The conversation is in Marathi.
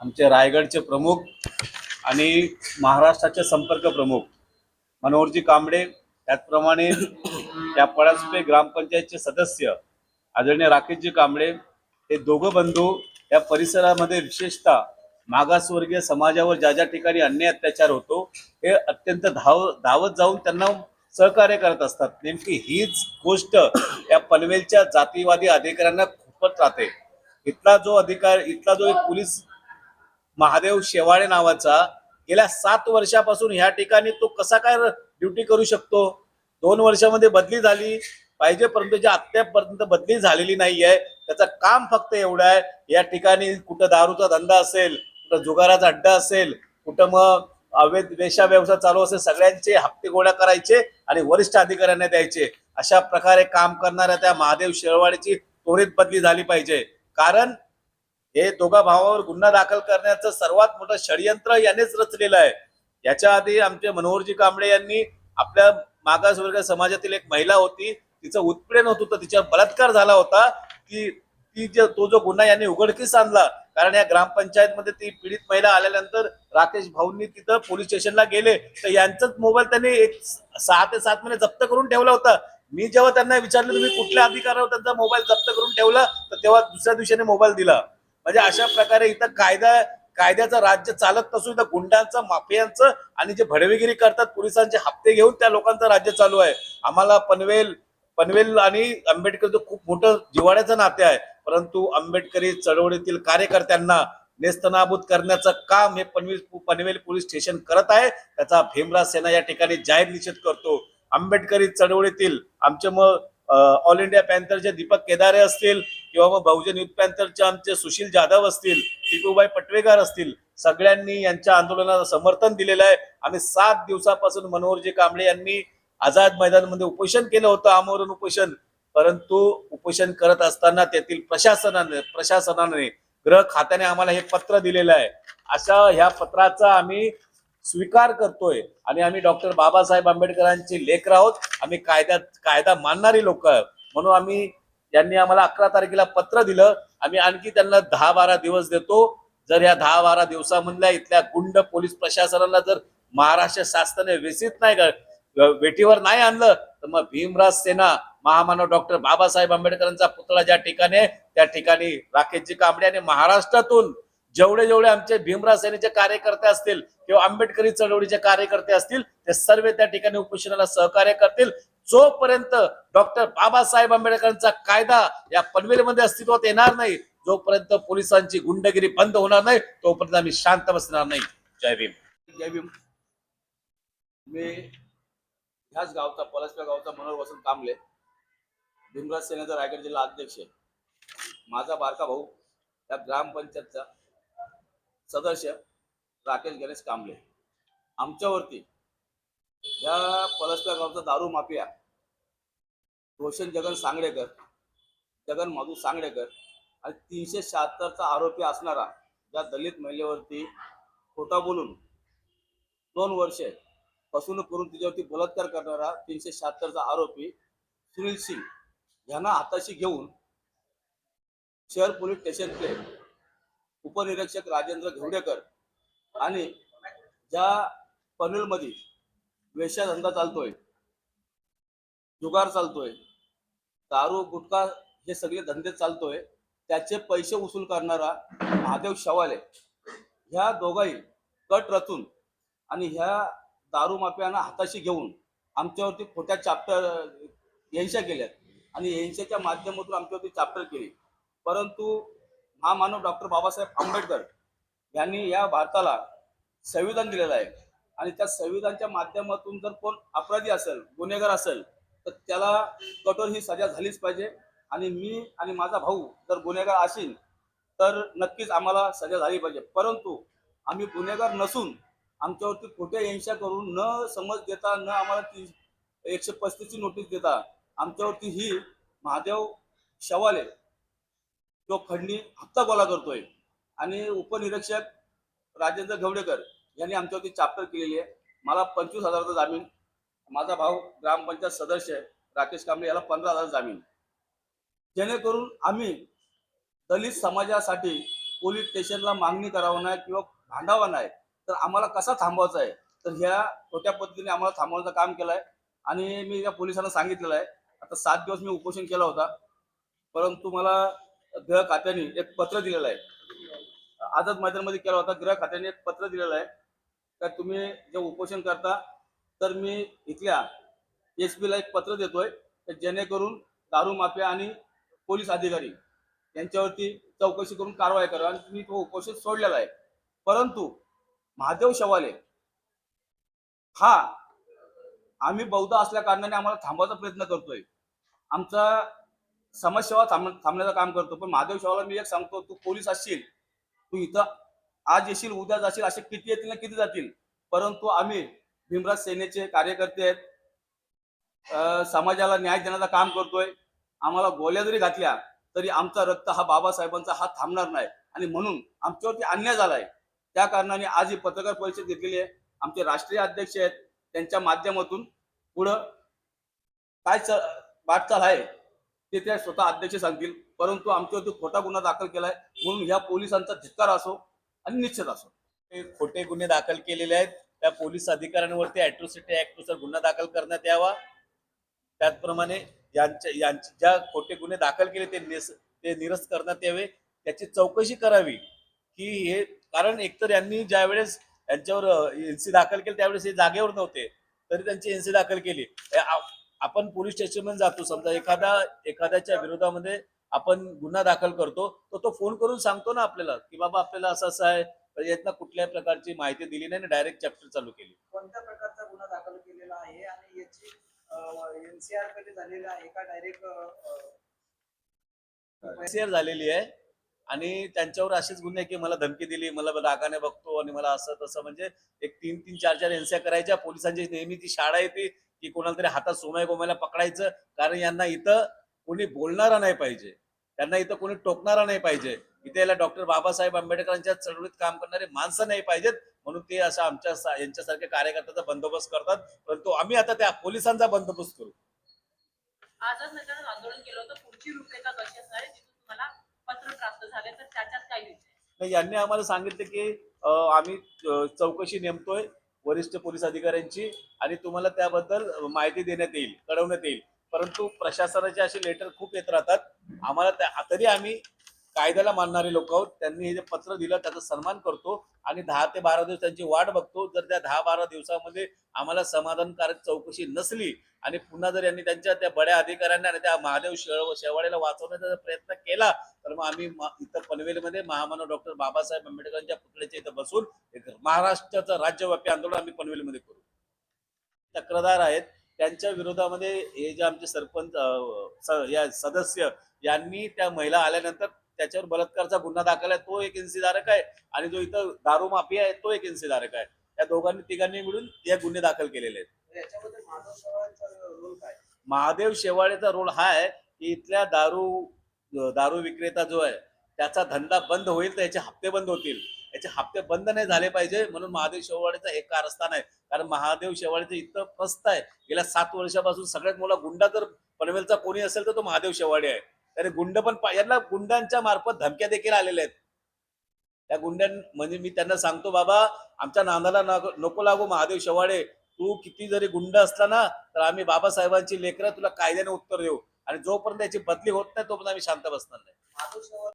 आमचे रायगडचे प्रमुख आणि महाराष्ट्राचे संपर्क प्रमुख मनोहरजी कांबळे त्याचप्रमाणे त्या पळसपे ग्रामपंचायतचे सदस्य आदरणीय राकेशजी कांबळे हे दोघं बंधू या परिसरामध्ये विशेषतः मागासवर्गीय समाजावर ज्या ज्या ठिकाणी अन्याय अत्याचार होतो हे अत्यंत धाव धावत जाऊन त्यांना सहकार्य करत असतात. नेमकी हीच गोष्ट या पनवेलच्या जातीवादी अधिकाऱ्यांना खूपच राहते. इथला जो अधिकार इथला जो एक पोलीस महादेव शेवाळे नावाचा गेल्या सात वर्षापासून ह्या ठिकाणी तो कसा काय ड्युटी करू शकतो? दोन वर्षामध्ये बदली झाली पाहिजे परंतु ज्या आत्तापर्यंत बदली झालेली नाही आहे त्याचं काम फक्त एवढं आहे या ठिकाणी कुठं दारूचा धंदा असेल कुठं जुगाराचा अड्डा असेल कुठं मग अवैध वेशा व्यवसाय चालू असेल सगळ्यांचे हप्ते गोळा करायचे आणि वरिष्ठ अधिकाऱ्यांना द्यायचे. अशा प्रकारे काम करणाऱ्या त्या महादेव शेळवाडीची त्वरित बदली झाली पाहिजे. कारण हे दोघा भावावर गुन्हा दाखल करण्याचं सर्वात मोठं षडयंत्र यानेच रचलेलं आहे. याच्या आधी आमचे मनोहरजी कांबळे यांनी आपल्या मागासवर्ग समाजातील एक महिला होती तिचं उत्पीडन होत होतं तिच्यावर बलात्कार झाला होता की ती जे तो जो गुन्हा यांनी उघडकीस आणला कारण या ग्रामपंचायतमध्ये ती पीडित महिला आल्यानंतर राकेश भाऊंनी तिथं पोलीस स्टेशनला गेले तर यांचाच मोबाईल त्यांनी एक सहा ते सात महिने जप्त करून ठेवला होता. मी जेव्हा त्यांना विचारलं तुम्ही कुठल्या अधिकारावर त्यांचा मोबाईल जप्त करून ठेवला? तर तेव्हा दुसऱ्या दिवशीने मोबाईल दिला. म्हणजे अशा प्रकारे इथं कायदा कायद्याचं राज्य चालत नसून इथं गुंडांचं माफियांचं आणि जे भडवेगिरी करतात पोलिसांचे हप्ते घेऊन त्या लोकांचं राज्य चालू आहे. आम्हाला पनवेल पनवेल आणि आंबेडकरचं खूप मोठं जिवाड्याचं नाते आहे. परंतु आंबेडकरी चळवळीतील कार्यकर्त्यांना नेस्तनाबूत करण्याचं काम हे पनवेल पनवेल पोलीस स्टेशन करत आहे. त्याचा भीमराज सेना या ठिकाणी जाहीर निषेध करतो. आंबेडकरी चळवळीतील आमचे मग ऑल इंडिया पॅन्थरचे दीपक केदारे असतील किंवा मग बहुजन युथ पॅन्थरचे आमचे सुशील जाधव असतील टिपूबाई पटवेकर असतील सगळ्यांनी यांच्या आंदोलनाला समर्थन दिलेलं आहे. आम्ही सात दिवसापासून मनोहरजी कांबळे यांनी आझाद मैदानमध्ये उपोषण केलं होतं आमरण उपोषण. परंतु उपोषण करत असताना तेथील प्रशासनाने प्रशासनाने गृह खात्याने आम्हाला हे पत्र दिलेलं आहे. अशा ह्या पत्राचा आम्ही स्वीकार करतोय आणि आम्ही डॉक्टर बाबासाहेब आंबेडकरांचे लेकर आहोत. आम्ही कायद्यात कायदा मानणारी लोक म्हणून आम्ही त्यांनी आम्हाला अकरा तारखेला पत्र दिलं. आम्ही आणखी त्यांना दहा बारा दिवस देतो. जर या दहा बारा दिवसामधल्या इथल्या गुंड पोलीस प्रशासनाला जर महाराष्ट्र शासनाने व्यसित नाही वेटीवर नाही आणलं तर मग भीमराज सेना महामानव डॉक्टर बाबासाहेब आंबेडकरांचा पुतळा ज्या ठिकाणी आहे त्या ठिकाणी राकेशजी कांबळे आणि महाराष्ट्रातून जेवढे जेवढे आमचे भीमराज सेनेचे कार्यकर्ते असतील किंवा आंबेडकरी चळवळीचे कार्यकर्ते असतील ते सर्व त्या ठिकाणी उपोषणाला सहकार्य करतील. जोपर्यंत डॉक्टर बाबासाहेब आंबेडकरांचा कायदा या पनवेलमध्ये अस्तित्वात येणार नाही जोपर्यंत पोलिसांची गुंडगिरी बंद होणार नाही तोपर्यंत आम्ही शांत बसणार नाही. जय भीम. जय भीम. मी ह्याच गावचा पलसप्या गावचा मनोहर वसंत कांबले भीमराज सेनेचा रायगड जिल्हा अध्यक्ष आहे. माझा बारका भाऊ या ग्रामपंचायतचा सदस्य राकेश गणेश कांबळे. आमच्यावरती या पलसप्या गावचा दारू माफिया रोशन जगन सांगडेकर जगन माधू सांगडेकर आणि तीनशे शहात्तरचा आरोपी असणारा या दलित महिलेवरती खोटा बोलून दोन वर्षे फसवणूक करून तिच्यावरती बलात्कार करणारा तीनशे शहात्तरचा आरोपी सुनील सिंग यांना हाताशी घेऊन शहर पोलीस स्टेशनचे उपनिरीक्षक राजेंद्र घेवडेकर आणि ज्या पनवेलमध्ये वेश्याधंदा चालतोय. जुगार चालतोय. दारू गुटखा हे सगळे धंदे चालतोय. त्याचे पैसे वसूल करणारा महादेव शवाले ह्या दोघाही कट रचून आणि ह्या दारू माफियांना हाताशी घेऊन आमच्यावरती खोट्या चाप्टर यांशा केल्यात. आणि यांशाच्या माध्यमातून आमच्यावरती चाप्टर केली. परंतु महामानव डॉक्टर बाबासाहेब आंबेडकर यांनी या भारताला संविधान दिलेलं आहे. आणि त्या संविधानच्या माध्यमातून जर कोण अपराधी असेल गुन्हेगार असेल तर त्याला कठोर ही सजा झालीच पाहिजे. आणि मी आणि माझा भाऊ जर गुन्हेगार असेल तर नक्कीच आम्हाला सजा झाली पाहिजे. परंतु आम्ही गुन्हेगार नसून आमच्यावरती खोट्या हिंसा करून न समज देता न आम्हाला ती एकशे पस्तीसची नोटीस देता आमच्यावरती ही महादेव शवाले तो खंडणी हप्ता गोळा करतोय. आणि उपनिरीक्षक राजेंद्र गवडेकर यांनी आमच्यावरती चाप्टर केलेली आहे. मला पंचवीस हजाराचा जामीन माझा भाऊ ग्रामपंचायत सदस्य आहे राकेश कांबळे याला पंधरा हजार जामीन. जेणेकरून आम्ही दलित समाजासाठी पोलीस स्टेशनला मागणी करावं नाही किंवा भांडावं नाही तर आम्हाला कसा थांबवायचा आहे? तर ह्या छोट्या पद्धतीने आम्हाला थांबवण्याचं काम केलं आहे. आणि मी त्या पोलिसांना सांगितलेलं आहे आता सात दिवस मी उपोषण केला होता परंतु मला गृह खात्याने एक पत्र दिलेलं आहे. आझाद मैदानमध्ये केला होता गृह खात्याने एक पत्र दिलेलं आहे. का तुम्ही जे उपोषण करता तर मी इथल्या एस ला एक पत्र देतोय तर जेणेकरून दारू माफिया आणि पोलीस अधिकारी यांच्यावरती चौकशी करून कारवाई करा आणि तुम्ही तो उपोषण सोडलेला आहे. परंतु महादेव शवाले हा आम्ही बौद्ध असल्या कारणाने आम्हाला थांबवायचा प्रयत्न करतोय. आमचा समाजसेवा थांब थांबण्याचं काम करतो. पण महादेव शवाला मी एक सांगतो तू पोलीस असशील तू इथं आज येशील उद्या जाशील असे किती येतील ना किती जातील? परंतु आम्ही भीमराज सेनेचे कार्यकर्ते आहेत. अं, समाजाला न्याय देण्याचं काम करतोय. आम्हाला गोळ्या जरी घातल्या तरी आमचा रक्त हा बाबासाहेबांचा हात थांबणार नाही. आणि म्हणून आमच्यावरती अन्याय झालाय. त्या कारणाने आज ही पत्रकार परिषद घेतलेली आहे. आमचे राष्ट्रीय अध्यक्ष आहेत. त्यांच्या माध्यमातून पुढं काय च- वाटचाल आहे ते त्या स्वतः अध्यक्ष सांगतील. परंतु आमच्यावरती खोटा गुन्हा दाखल केलाय. म्हणून ह्या पोलिसांचा धिक्कार असो आणि निश्चित असो. ते खोटे गुन्हे दाखल केलेले आहेत. त्या पोलीस अधिकाऱ्यांवरती अॅट्रोसिटी ऍक्टनुसार गुन्हा दाखल करण्यात यावा. त्याचप्रमाणे यांच्या यांचे ज्या खोटे गुन्हे दाखल केले ते निस ते निरस्त करण्यात यावे. त्याची चौकशी करावी. की हे कारण एकतर यांनी ज्यावेळेस यांच्यावर एनसी दाखल केली त्यावेळेस हे जागेवर नव्हते. तरी त्यांची एनसी दाखल केली. आपण पोलीस स्टेशनमध्ये जातो. समजा एखादा एखाद्याच्या विरोधामध्ये आपण गुन्हा दाखल करतो तर तो फोन करून सांगतो ना आपल्याला की बाबा आपल्याला असं असं आहे यातनं कुठल्याही प्रकारची माहिती दिली नाही डायरेक्ट चॅप्टर चालू केली. कोणत्या प्रकारचा गुन्हा दाखल केलेला आहे आणि याची एनसीआर कधी झालेला आहे का डायरेक्ट शेअर झालेली आहे आणि त्यांच्यावर असेच गुन्हे की मला धमकी दिली मला रागाने बघतो आणि मला असं तसं म्हणजे एक तीन तीन चार चार एनसीआ करायच्या पोलिसांची नेहमीची शाळा येते की कोणाला तरी हातात सोमाय गोमायला पकडायचं कारण यांना इथं कोणी बोलणारा नाही पाहिजे. त्यांना इथं कोणी टोकणारा नाही पाहिजे. इथे याला डॉक्टर बाबासाहेब आंबेडकरांच्या चळवळीत काम करणारे माणसं नाही पाहिजेत. म्हणून ते असं आमच्या यांच्यासारख्या कार्यकर्त्याचा बंदोबस्त करतात. परंतु आम्ही आता त्या पोलिसांचा बंदोबस्त करू. नाही, यांनी आम्हाला सांगितलं की आम्ही चौकशी नेमतोय वरिष्ठ पोलीस अधिकाऱ्यांची आणि तुम्हाला त्याबद्दल माहिती देण्यात येईल कळवण्यात येईल. परंतु प्रशासनाचे असे लेटर खूप येत राहतात. आम्हाला त्या तरी आम्ही कायद्याला मानणारे लोक आहोत. त्यांनी हे जे पत्र दिलं त्याचा सन्मान करतो आणि दहा ते बारा दिवस त्यांची वाट बघतो. जर त्या दहा बारा दिवसामध्ये आम्हाला समाधानकारक चौकशी नसली आणि पुन्हा जर यांनी त्यांच्या त्या बड्या अधिकाऱ्यांना आणि त्या महादेव शेव शेवाड्याला वाचवण्याचा जर प्रयत्न केला तर मग आम्ही इथं पनवेलमध्ये महामानव डॉक्टर बाबासाहेब आंबेडकरांच्या पुतळ्याच्या इथं बसून एक महाराष्ट्राचं राज्यव्यापी आंदोलन आम्ही पनवेलमध्ये करू. तक्रारदार आहेत. त्यांच्या विरोधामध्ये हे जे आमचे सरपंच या सदस्य यांनी त्या महिला आल्यानंतर त्याच्यावर बलात्कारचा गुन्हा दाखल आहे. तो एक धारक आहे आणि जो इथं दारू माफिया आहे तो एक धारक आहे. त्या दोघांनी तिघांनी मिळून हे गुन्हे दाखल केलेले आहेत. महादेव शेवाळेचा रोल हा आहे की इथल्या दारू दारू विक्रेता जो आहे त्याचा धंदा बंद होईल तर याचे हप्ते बंद होतील. याचे हप्ते बंद नाही झाले पाहिजे म्हणून महादेव शेवाळेचं हे कारस्थान आहे. कारण महादेव शेवाळेचं इतकं प्रस्त आहे. गेल्या सात वर्षापासून सगळ्यात मोठा गुंडा जर पनवेलचा कोणी असेल तर तो महादेव शेवाळे आहे. त्याने गुंड पण यांना गुंडांच्या मार्फत धमक्या देखील आलेल्या आहेत. त्या गुंड्यां म्हणजे मी त्यांना सांगतो बाबा आमच्या नांदाला नको नको लागू महादेव शेवाळे. तू किती जरी गुंड असला ना तर आम्ही बाबासाहेबांची लेकरं तुला कायद्याने उत्तर देऊ. आणि जोपर्यंत याची बदली होत नाही तोपर्यंत आम्ही शांत बसणार नाही.